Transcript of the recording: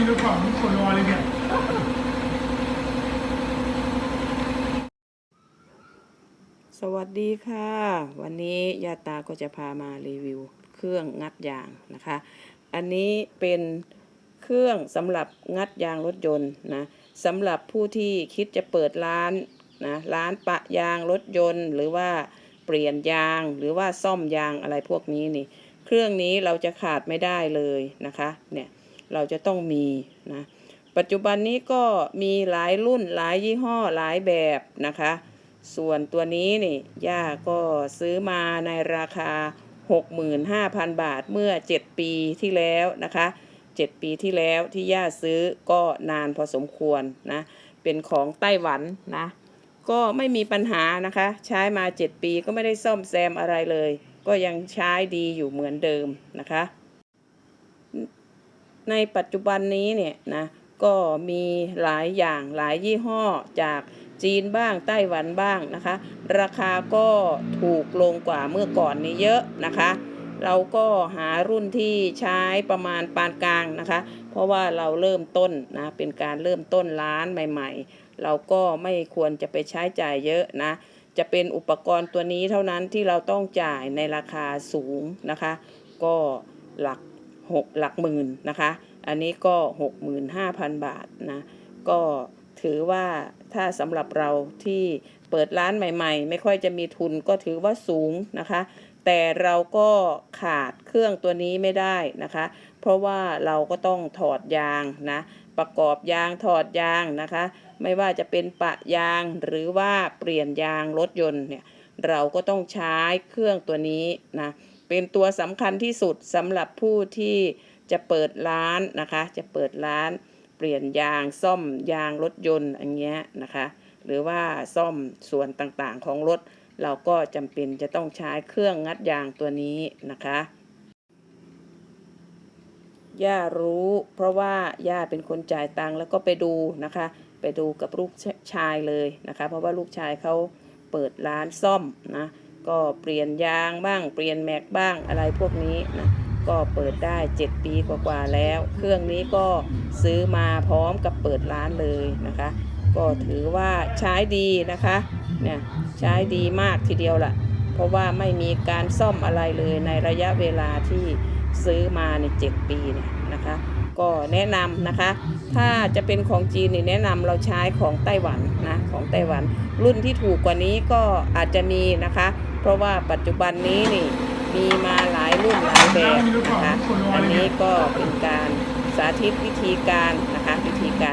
มีรูปของทุคนรอเลยเนี่ยสวัสดีค่ะ วันนี้ยาตาก็จะพามารีวิว เครื่องงัดยางนะคะ อันนี้เป็นเครื่องสำหรับงัดยางรถยนต์นะสำหรับผู้ที่คิดจะเปิดร้านนะร้านปะยางรถยนต์ หรือว่าเปลี่ยนยางหรือว่าซ่อมยางอะไรพวกนี้นี่ เครื่องนี้เราจะขาดไม่ได้เลยนะคะเนี่ย เราจะต้องมีนะปัจจุบันนี้ก็มีหลายรุ่นหลายยี่ห้อหลายแบบนะคะ ส่วนตัวนี้นี่ย่าก็ซื้อมาในราคา 65,000 บาทเมื่อ 7 ปีที่แล้วนะคะ 7 ปีที่แล้วที่ย่าซื้อก็นานพอสมควรนะ เป็นของไต้หวันนะ ก็ไม่มีปัญหานะคะ ใช้มา 7 ปีก็ไม่ได้ซ่อมแซมอะไรเลย ก็ยังใช้ดีอยู่เหมือนเดิมนะคะ ในปัจจุบันนี้เนี่ยนะก็มีหลายอย่างหลายยี่ห้อจากจีนบ้างไต้หวันบ้างนะคะ ราคาก็ถูกลงกว่าเมื่อก่อนนี้เยอะนะคะ เราก็หารุ่นที่ใช้ประมาณปานกลางนะคะ เพราะว่าเราเริ่มต้นนะเป็นการเริ่มต้นร้านใหม่ ๆ เราก็ไม่ควรจะไปใช้จ่ายเยอะนะ จะเป็นอุปกรณ์ตัวนี้เท่านั้นที่เราต้องจ่ายในราคาสูงนะคะ ก็หลัก หกหลักหมื่นนะคะ อันนี้ก็ 65,000 บาทนะ ก็ถือว่าถ้าสำหรับเราที่เปิดร้านใหม่ ๆ ไม่ค่อยจะมีทุนก็ถือว่าสูงนะคะ แต่เราก็ขาดเครื่องตัวนี้ไม่ได้นะคะ เพราะว่าเราก็ต้องถอดยางนะประกอบยางถอดยางนะคะ ไม่ว่าจะเป็นปะยางหรือว่าเปลี่ยนยางรถยนต์เนี่ยเราก็ต้องใช้เครื่องตัวนี้นะ เป็นตัวสำคัญที่สุดสำหรับผู้ที่จะเปิดร้านนะคะ จะเปิดร้านเปลี่ยนยางซ่อมยางรถยนต์อย่างเงี้ยนะคะ หรือว่าซ่อมส่วนต่างๆของรถ เราก็จำเป็นจะต้องใช้เครื่องงัดยางตัวนี้นะคะย่ารู้เพราะว่าย่าเป็นคนจ่ายตังค์แล้วก็ไปดูนะคะ ไปดูกับลูกชายเลยนะคะ เพราะว่าลูกชายเขาเปิดร้านซ่อมนะ ก็เปลี่ยนยางบ้างเปลี่ยนแม็กบ้างอะไรพวกนี้นะก็เปิดได้ 7 ปีกว่าๆแล้ว เครื่องนี้ก็ซื้อมาพร้อมกับเปิดร้านเลยนะคะ ก็ถือว่าใช้ดีนะคะเนี่ยใช้ดีมากทีเดียวละเพราะว่าไม่มีการซ่อมอะไรเลยในระยะเวลาที่ซื้อมาใน 7 ปีเนี่ย นะคะ ก็แนะนำนะคะ ถ้าจะเป็นของจีนนี่แนะนำเราใช้ของไต้หวันนะของไต้หวัน รุ่นที่ถูกกว่านี้ก็อาจจะมีนะคะ เพราะว่าปัจจุบันนี้นี่มีมาหลายรุ่นหลายแบบนะคะ อันนี้ก็เป็นการสาธิตวิธีการนะคะวิ